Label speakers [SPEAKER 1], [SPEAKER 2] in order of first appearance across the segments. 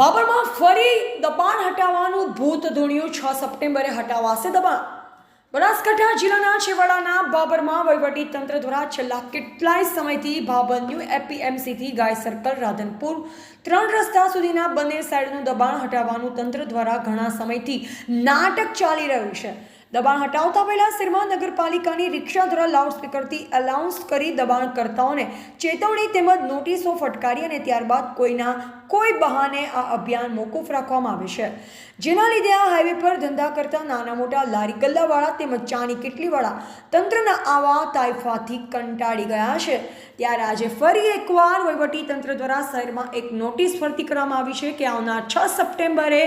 [SPEAKER 1] બાબરમાં ફરી દબાણ હટાવવાનું ભૂત ધૂણ્યું છ સપ્ટેમ્બરે હટાવાશે દબાણ. બનાસકાંઠા જિલ્લાના છેવાડાના બાબરમાં વહીવટી તંત્ર દ્વારા છેલ્લા કેટલાય સમયથી બાબર ન્યુ એપીએમસીથી ગાય સર્કલ રાધનપુર ત્રણ રસ્તા સુધીના બંને સાઈડનું દબાણ હટાવવાનું તંત્ર દ્વારા ઘણા સમયથી નાટક ચાલી રહ્યું છે. દબાણ હટાવતા પહેલા સિરમા નગરપાલિકાની રિક્ષા દ્વારા લાઉડસ્પીકરથી અલાઉન્સ કરી દબાણકર્તાઓને ચેતવણી તેમજ નોટિસો ફટકારી અને ત્યારબાદ કોઈના, કોઈ બહાને આ અભિયાન મોકૂફ રાખવામાં આવે છે. જેના લીધે આ હાઈવે પર ધંધા કરતા નાના મોટા લારી ગલ્લાવાળા તેમજ ચાની કેટલીવાળા તંત્રના આવા તાઇફાથી કંટાળી ગયા છે. ત્યારે આજે ફરી એકવાર વહીવટી તંત્ર દ્વારા શહેરમાં એક નોટિસ ફરતી કરવામાં આવી છે કે આવનાર છ સપ્ટેમ્બરે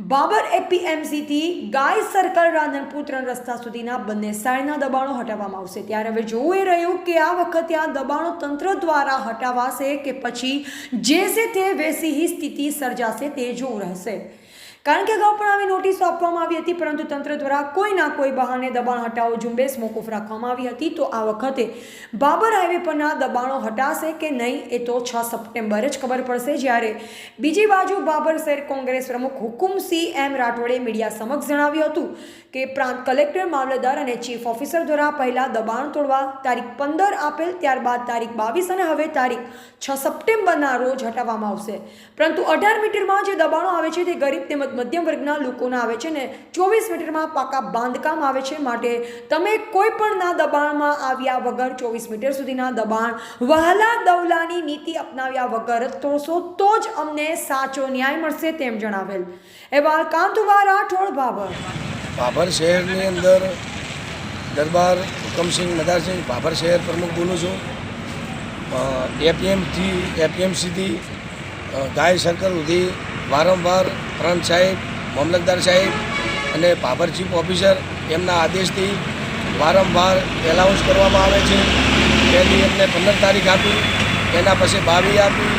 [SPEAKER 1] બાબર એપીએમસીથી ગાય સર્કલ રાધનપુત્રણ રસ્તા સુધીના બંને સાઈડના દબાણો હટાવવામાં આવશે. ત્યારે હવે જોવું એ રહ્યું કે આ વખતે આ દબાણો તંત્ર દ્વારા હટાવાશે કે પછી જે છે તે વેસી સ્થિતિ સર્જાશે તે જોવું રહેશે. કારણ કે અગાઉ પણ આવી નોટિસો આપવામાં આવી હતી, પરંતુ તંત્ર દ્વારા કોઈના કોઈ બહાને દબાણ હટાવો ઝુંબેશ મોકૂફ રાખવામાં આવી હતી. તો આ વખતે બાબર હાઈવે પરના દબાણો હટાશે કે નહીં એ તો છ સપ્ટેમ્બરે જ ખબર પડશે. જ્યારે બીજી બાજુ બાબર શહેર કોંગ્રેસ પ્રમુખ હુકુમસિંહ એમ રાઠોડે મીડિયા સમક્ષ જણાવ્યું હતું કે પ્રાંત કલેક્ટર, મામલતદાર અને ચીફ ઓફિસર દ્વારા પહેલા દબાણ તોડવા તારીખ પંદર આપેલ, ત્યારબાદ તારીખ બાવીસ અને હવે તારીખ છ સપ્ટેમ્બરના રોજ હટાવવામાં આવશે. પરંતુ અઢાર મીટરમાં જે દબાણો આવે છે તે ગરીબ તેમજ મધ્યમ વર્ગના લોકોના આવે છે ને ચોવીસ મીટરમાં પાકા બાંધકામ આવે છે માટે તમે કોઈ પણ ના દબાણમાં આવ્યા વગર ચોવીસ મીટર સુધીના દબાણ, વહાલા દવલાની નીતિ અપનાવ્યા વગર તોડશો તો જ અમને સાચો ન્યાય મળશે તેમ જણાવેલ. એવા કાંતુવા રાઠોડ, બાબર.
[SPEAKER 2] ભાભર શહેરની અંદર દરબાર હુકમસિંહ મદારસિંહ ભાભર શહેર પ્રમુખ બોલું છું. એપીએમથી એપીએમસીથી ગાય સર્કલ સુધી વારંવાર ફ્રન્ટ સાહેબ, મામલતદાર સાહેબ અને ભાભર ચીફ ઓફિસર એમના આદેશથી વારંવાર એલાઉન્સ કરવામાં આવે છે. પહેલી એમને પંદર તારીખ આપી, એના પછી બાવી આપી,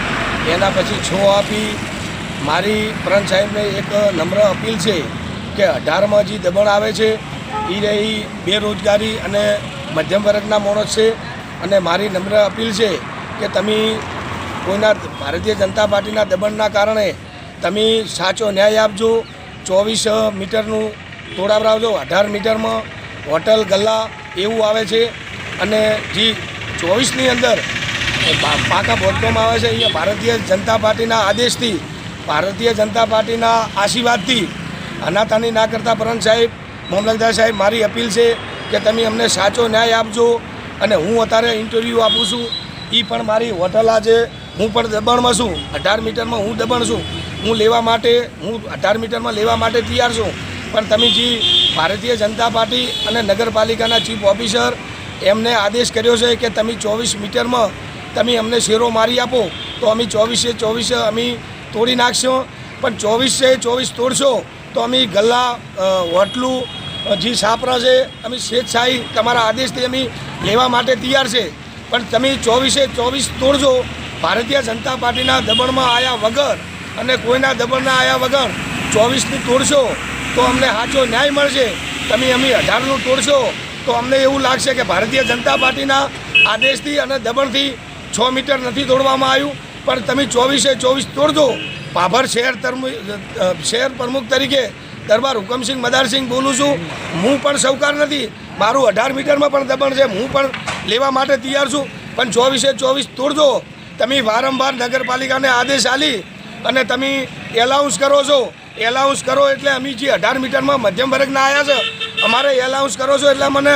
[SPEAKER 2] એના પછી છ આપી. મારી પ્રાંત સાહેબને એક નમ્ર અપીલ છે કે અઢારમાં જે દબાણ આવે છે એ રહી બેરોજગારી અને મધ્યમ વર્ગના માણસ છે. અને મારી નમ્ર અપીલ છે કે તમે કોઈના ભારતીય જનતા પાર્ટીના દબાણના કારણે તમે સાચો ન્યાય આપજો. ચોવીસ મીટરનું તોડાવરાવજો અઢાર મીટરમાં હોટલ, ગલ્લા એવું આવે છે. અને જે ચોવીસની અંદર પાકા બાંધકામ આવે છે. અહીંયા ભારતીય જનતા પાર્ટીના આદેશથી, ભારતીય જનતા પાર્ટીના આશીર્વાદથી અનાથાની ના કરતા પરમ સાહેબ મામલતદાર સાહેબ, મારી અપીલ છે કે તમે અમને સાચો ન્યાય આપજો. અને હું અત્યારે ઇન્ટરવ્યૂ આપું છું. એ પણ મારી હોટલ આજે હું પણ દબાણમાં છું. અઢાર મીટરમાં હું દબાણ છું. હું લેવા માટે, હું અઢાર મીટરમાં લેવા માટે તૈયાર છું. પણ તમે જે ભારતીય જનતા પાર્ટી અને નગરપાલિકાના ચીફ ઓફિસર એમને આદેશ કર્યો છે કે તમે ચોવીસ મીટરમાં તમે અમને શેરો મારી આપો, તો અમે ચોવીસે ચોવીસે અમે તોડી નાખશો. પણ ચોવીસે ચોવીસ તોડશો, તો અમે ગલ્લા હોટલું જે છાપરા છે, અમે સ્વેચ્છાએ તમારા આદેશથી અમે લેવા માટે તૈયાર છે. પણ તમે ચોવીસે ચોવીસ તોડજો. ભારતીય જનતા પાર્ટીના દબાણમાં આવ્યા વગર અને કોઈના દબણના આવ્યા વગર ચોવીસની તોડશો તો અમને સાચો ન્યાય મળશે. તમે અમે અઢારનું તોડશો તો અમને એવું લાગશે કે ભારતીય જનતા પાર્ટીના આદેશથી અને દબણથી છ મીટર નથી તોડવામાં આવ્યું. પણ તમે ચોવીસે ચોવીસ તોડજો. ભાભર શહેર શહેર પ્રમુખ તરીકે દરબાર હુકમસિંહ મદારસિંહ બોલું છું. હું પણ સૌકાર નથી. મારું અઢાર મીટરમાં પણ દબણ છે. હું પણ લેવા માટે તૈયાર છું. પણ ચોવીસે ચોવીસ તોડજો. તમે વારંવાર નગરપાલિકાને આદેશ આલી અને તમે એલાઉન્સ કરો છો. એલાઉન્સ કરો એટલે અમે જે અઢાર મીટરમાં મધ્યમ વર્ગના આવ્યા છે, અમારે એલાઉન્સ કરો છો એટલે મને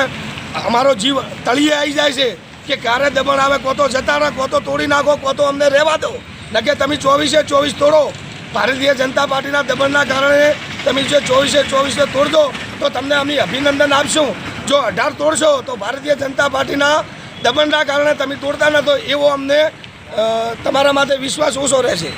[SPEAKER 2] અમારો જીવ તળિયે આવી જાય છે કે ક્યારે દબાણ આવે કોતો જતા રહો કોતો તોડી નાખો કોતો અમને રહેવા દો. નકે તમે ચોવીસે ચોવીસ તોડો. ભારતીય જનતા પાર્ટીના દબાણના કારણે તમે જો ચોવીસે ચોવીસે તોડજો, તો તમને અમે અભિનંદન આપશું. જો અઢાર તોડશો, તો ભારતીય જનતા પાર્ટીના દબાણના કારણે તમે તોડતા નતો એવો અમને તમારા માટે વિશ્વાસ ઓછો રહેશે.